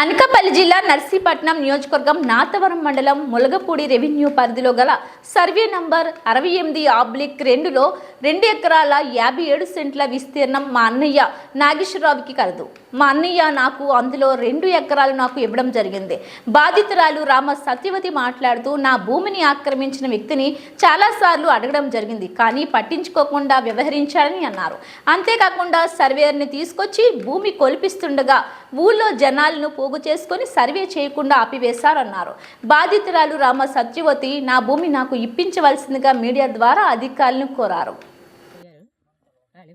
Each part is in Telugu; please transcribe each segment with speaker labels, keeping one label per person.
Speaker 1: అనకాపల్లి జిల్లా నర్సీపట్నం నియోజకవర్గం నాతవరం మండలం ములగపూడి రెవెన్యూ పరిధిలో గల సర్వే నంబర్ అరవై ఎనిమిది ఆబ్లిక్ రెండులో రెండు ఎకరాల యాభై ఏడు సెంట్ల విస్తీర్ణం మా అన్నయ్య నాగేశ్వరరావుకి కలదు. మా అన్నయ్య నాకు అందులో రెండు ఎకరాలు నాకు ఇవ్వడం జరిగింది. బాధితురాలు రామ సత్యవతి మాట్లాడుతూ నా భూమిని ఆక్రమించిన వ్యక్తిని చాలాసార్లు అడగడం జరిగింది కానీ పట్టించుకోకుండా వ్యవహరించారని అన్నారు. అంతేకాకుండా సర్వేయర్ని తీసుకొచ్చి భూమి కొల్పిస్తుండగా ఊళ్ళో జనాలను పోగు చేసుకొని సర్వే చేయకుండా ఆపివేశారన్నారు. బాధితురాలు రామ సత్యవతి నా భూమి నాకు ఇప్పించవలసిందిగా మీడియా ద్వారా అధికారులను కోరారు.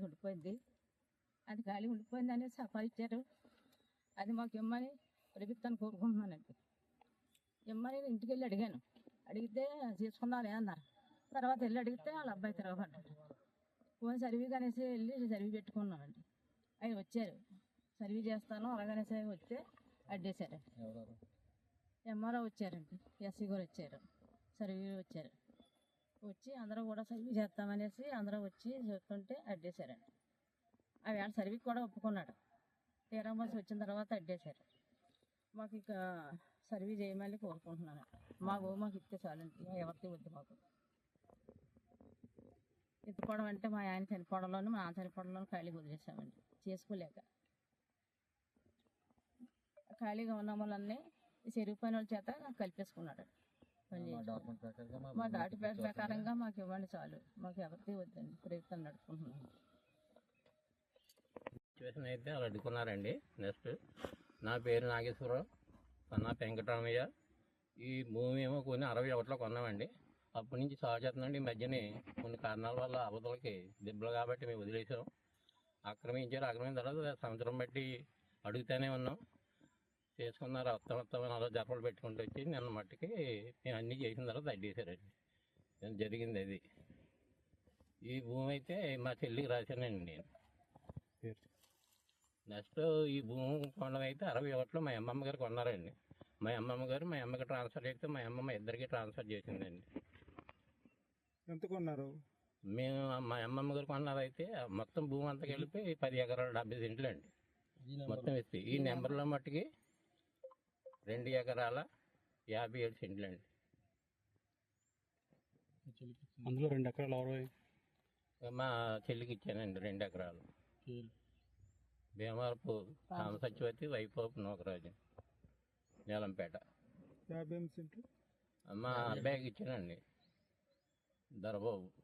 Speaker 2: ఉండిపోయింది. అది గాలి ఉండిపోయింది అనేసి సఫా ఇచ్చారు. అది మాకు ఇమ్మని ప్రభుత్వాన్ని కోరుకుంటున్నానండి. ఇమ్మని నేను ఇంటికి వెళ్ళి అడిగాను. అడిగితే తీసుకున్నారే అన్నారు. తర్వాత వెళ్ళి అడిగితే వాళ్ళ అబ్బాయి తిరగబడ్డాడు. ఫోన్ సర్వీ కనేసి వెళ్ళి సర్వీ పెట్టుకున్నానండి అవి వచ్చారు. సర్వీ చేస్తాను అలాగనేసి వస్తే అడ్డేశారు. ఎంఆర్ఓ వచ్చారండి. ఎస్సీ గారు వచ్చారు. సర్వీ వచ్చారు. వచ్చి అందరూ కూడా సర్వీ చేస్తామనేసి అందరూ వచ్చి చెప్తుంటే అడ్డేశారండి. ఆ వేళ సర్వీకి కూడా ఒప్పుకున్నాడు. తీరా బస్సు వచ్చిన తర్వాత అడ్డేశారు. మాకు ఇక సర్వీ చేయమని కోరుకుంటున్నాను. మా ఓ మాకు ఇస్తే చాలండి. ఎవరికి వద్దు మాకు. ఎత్తుకోవడం అంటే మా ఆయన చనిపోవడంలోనూ మా నాన్న చనిపోవడంలోనూ ఖాళీ వదిలేసామండి. చేసుకోలేక. ఖాళీగా ఉన్న వాళ్ళని చెరువు పని వాళ్ళ చేత కల్పేసుకున్నాడు. మా పేట ప్రకారంగా మాకు ఇవ్వండి చాలు. మాకు ఎవరికి వద్దండి. ప్రభుత్వం నడుపుకుంటున్నాం.
Speaker 3: సిచ్యువేషన్ అయితే వాళ్ళు అడ్డుకున్నారండి. నెక్స్ట్ నా పేరు నాగేశ్వరరావు. నా వెంకటరామయ్య. ఈ భూమి ఏమో కొన్ని అరవై ఒకటిలో కొన్నామండి. అప్పటి నుంచి సాగు చేస్తున్నాండి ఈ మధ్యనే కొన్ని కారణాల వల్ల అవతలకి దెబ్బలు కాబట్టి మేము వదిలేసాం. ఆక్రమించారు. ఆక్రమించిన తర్వాత సంవత్సరం బట్టి అడుగుతూనే ఉన్నాం. చేసుకున్నారు. అలా జపలు పెట్టుకుంటూ వచ్చి నిన్న మట్టుకి మేము అన్నీ చేసిన తర్వాత అడ్డేశారండి జరిగింది అది. ఈ భూమి అయితే మా చెల్లికి రాశానండి నేను. నెక్స్ట్ ఈ భూమి కొనడం అయితే అరవై ఒకటిలో మా అమ్మమ్మ గారు కొన్నారండి. మా అమ్మమ్మ గారు మా అమ్మకి ట్రాన్స్ఫర్ చేస్తే మా అమ్మమ్మ ఇద్దరికి ట్రాన్స్ఫర్ చేసిందండి.
Speaker 4: ఎంత కొన్నారు?
Speaker 3: మేము మా అమ్మమ్మ గారు కొన్నదైతే మొత్తం భూమి అంతా కలిపి పది ఎకరాలు డెబ్బై సెంట్లు అండి మొత్తం ఇస్తే ఈ నెంబర్లో మట్టుకి రెండు ఎకరాల యాభై ఏడు సెంట్లు అండి.
Speaker 4: అందులో రెండు ఎకరాలు అరవై
Speaker 3: మా చెల్లికి ఇచ్చానండి రెండు ఎకరాలు. భీమవరపు రామసత్యవతి వైపోపు నూకరాజు నీలంపేట.
Speaker 4: యాభై ఎనిమిది సెంట్లు?
Speaker 3: మా అబ్బాయికి ఇచ్చానండి. దొరబాబు.